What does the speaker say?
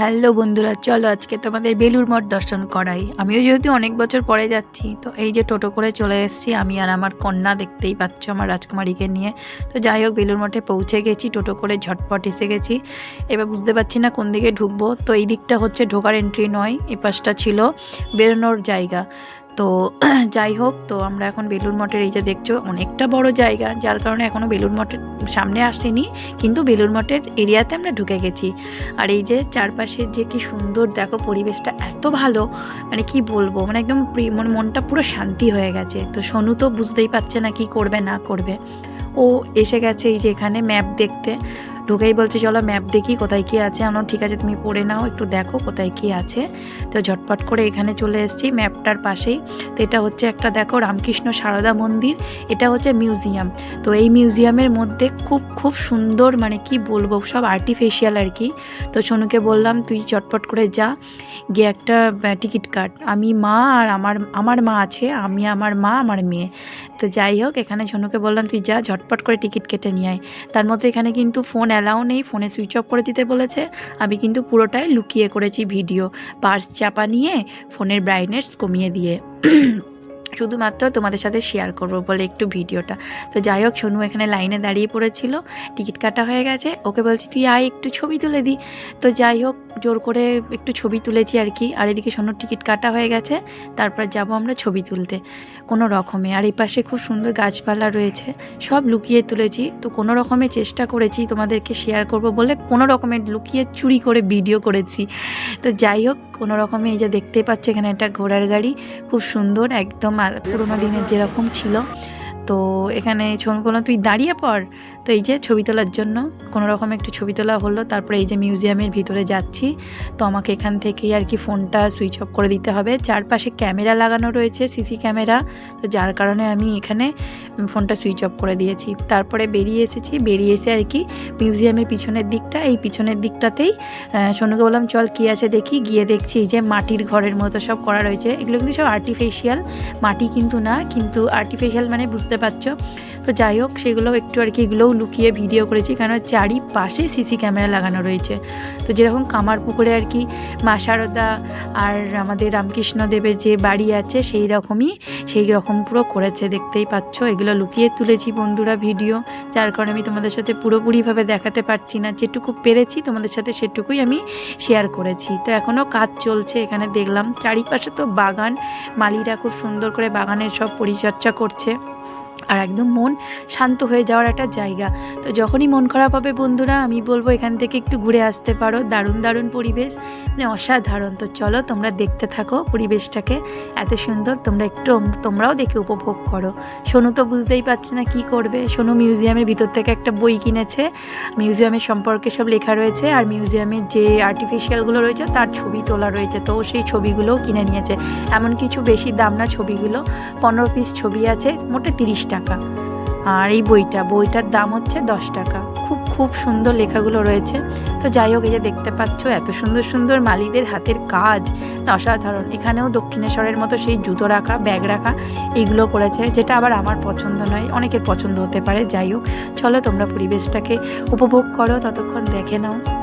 Hello বন্ধুরা, চলো আজকে তোমাদের বেলুর মঠ দর্শন করাই। আমিও যেহেতু অনেক বছর পরে যাচ্ছি, তো এই যে টোটো করে চলে এসেছি, আমি আর আমার কন্যা দেখতেই পাচ্ছ আমার রাজকুমারীকে নিয়ে। তো যাই হোক বেলুর মঠে পৌঁছে গেছি, টোটো করে ঝটপট এসে গেছি। এবার বুঝতে পারছি না কোন দিকে ঢুকবো। তো এই দিকটা হচ্ছে ঢোকার এন্ট্রি নয় এ পাশটা ছিল বেরোনোর জায়গা। তো যাই হোক, তো আমরা এখন বেলুর মঠের এই যে দেখছ, অনেকটা বড় জায়গা, যার কারণে এখনও বেলুর মঠের সামনে আসিনি, কিন্তু বেলুর মঠের এরিয়াতে আমরা ঢুকে গেছি। আর এই যে চারপাশের যে কি সুন্দর দেখো পরিবেশটা, এত ভালো মানে কি বলব মানে একদম মানে মনটা পুরো শান্তি হয়ে গেছে। তো সোনু তো বুঝতেই পারছে না কি করবে, না করবে। ও এসে গেছে এই যে এখানে ম্যাপ দেখতে। ঢুকেই বলছে, চলো ম্যাপ দেখি কোথায় কি আছে। আমার ঠিক আছে, তুমি পড়ে নাও, একটু দেখো কোথায় কি আছে। তো ঝটপট করে এখানে চলে এসেছি ম্যাপটার পাশেই। তো এটা হচ্ছে একটা, দেখো, রামকৃষ্ণ সারদা মন্দির। এটা হচ্ছে মিউজিয়াম তো এই মিউজিয়ামের মধ্যে খুব খুব সুন্দর মানে কি বলব, সব আর্টিফিশিয়াল আর কি। তো সোনুকে বললাম, তুই চটপট করে যা, গিয়ে একটা টিকিট কাট। আমি মা আর আমার আমার মা আছে, আমি আমার মা, আমার মেয়ে। তো যাই হোক, এখানে সোনুকে বললাম, তুই যা, ঝটপট করে টিকিট কেটে নিয়ে আয়। তার মধ্যে এখানে কিন্তু ফোন অ্যালাউ নেই, ফোনে সুইচ অফ করে দিতে বলেছে। আমি কিন্তু পুরোটাই লুকিয়ে করেছি ভিডিও, পার্স চাপা নিয়ে ফোনের ব্রাইটনেস কমিয়ে দিয়ে। শুধুমাত্র তোমাদের সাথে শেয়ার করব বলে একটু ভিডিওটা। তো যাই হোক, সোনু এখানে লাইনে দাঁড়িয়ে পড়েছিল টিকিট কাটা হয়ে গেছে। ওকে বলছি, তুই আয়, একটু ছবি তুলে দি। তো যাই হোক, জোর করে একটু ছবি তুলেছি আর কি। আর এদিকে সোনুর টিকিট কাটা হয়ে গেছে, তারপর যাব আমরা ছবি তুলতে, কোনো রকমে। আর এই পাশে খুব সুন্দর গাছপালা রয়েছে, সব লুকিয়ে তুলেছি। তো কোনো রকমে চেষ্টা করেছি তোমাদেরকে শেয়ার করব বলে, কোনো রকমে লুকিয়ে চুরি করে ভিডিও করেছি। তো যাই হোক, কোনো রকমে এই যে দেখতে পাচ্ছ এখানে একটা ঘোড়ার গাড়ি, খুব সুন্দর, একদম পুরোনো দিনের যেরকম ছিল তো এখানে ছবি করলাম তুই দাঁড়িয়ে পড়। তো এই যে ছবি তোলার জন্য, কোনো রকম একটু ছবি তোলা হলো, তারপরে এই যে মিউজিয়ামের ভিতরে যাচ্ছি। তো আমাকে এখান থেকেই আর কি ফোনটা সুইচ অফ করে দিতে হবে। চারপাশে ক্যামেরা লাগানো রয়েছে সিসি ক্যামেরা। তো যার কারণে আমি এখানে ফোনটা সুইচ অফ করে দিয়েছি। তারপরে বেরিয়ে এসেছি, বেরিয়ে এসে আর কি মিউজিয়ামের পিছনের দিকটা, এই পিছনের দিকটাতেই সোনুকে বললাম, চল কী আছে দেখি। গিয়ে দেখছি এই যে মাটির ঘরের মতো সব করা রয়েছে। এগুলো কিন্তু সব আর্টিফিশিয়াল মাটি কিন্তু না, কিন্তু আর্টিফিশিয়াল মানে বুঝতে পারছ তো যাই হোক, সেগুলো একটু আর কি এগুলোও লুকিয়ে ভিডিও করেছি কারণ চারিপাশে সিসি ক্যামেরা লাগানো রয়েছে। তো যেরকম কামার পুকুরে আর কি মা শারদা আর আমাদের রামকৃষ্ণ দেবের যে বাড়ি আছে, সেই রকমই, সেই রকম পুরো করেছে, দেখতেই পাচ্ছ। এগুলো লুকিয়ে তুলেছি বন্ধুরা ভিডিও যার কারণে আমি তোমাদের সাথে পুরোপুরিভাবে দেখাতে পারছি না। যেটুকু পেরেছি, তোমাদের সাথে সেটুকুই আমি শেয়ার করেছি। তো এখনও কাজ চলছে, এখানে দেখলাম, চারিপাশে তো বাগান, মালিরা খুব সুন্দর করে বাগানের সব পরিচর্যা করছে। আর একদম মন শান্ত হয়ে যাওয়ার একটা জায়গা। তো যখনই মন খারাপ হবে বন্ধুরা, আমি বলব এখান থেকে একটু ঘুরে আসতে পারো। দারুণ দারুণ পরিবেশ। মানে অসাধারণ। তো চলো তোমরা দেখতে থাকো পরিবেশটাকে। এত সুন্দর। তোমরা একটু তোমরাও দেখে উপভোগ করো। সোনু তো বুঝতেই পারছে না কি করবে। সোনু মিউজিয়ামের ভিতর থেকে একটা বই কিনেছে। মিউজিয়ামের সম্পর্কে সব লেখা রয়েছে। আর মিউজিয়ামের যে আর্টিফিশিয়ালগুলো রয়েছে, তার ছবি তোলা রয়েছে। তো সেই ছবিগুলোও কিনে নিয়েছে। এমন কিছু বেশি দাম না ছবিগুলো। পনেরো পিস ছবি আছে। মোটে তিরিশ টাকা। আর এই বইটা, বইটার দাম হচ্ছে দশ টাকা। খুব খুব সুন্দর লেখাগুলো রয়েছে। তো যাই হোক, এই যে দেখতে পাচ্ছ, এত সুন্দর সুন্দর মালিদের হাতের কাজ। অসাধারণ। এখানেও দক্ষিণেশ্বরের মতো সেই জুতো রাখা, ব্যাগ রাখা এইগুলো করেছে, যেটা আবার আমার পছন্দ নয়। অনেকের পছন্দ হতে পারে, যাই হোক। চলো তোমরা পরিবেশটাকে উপভোগ করো, ততক্ষণ দেখে নাও।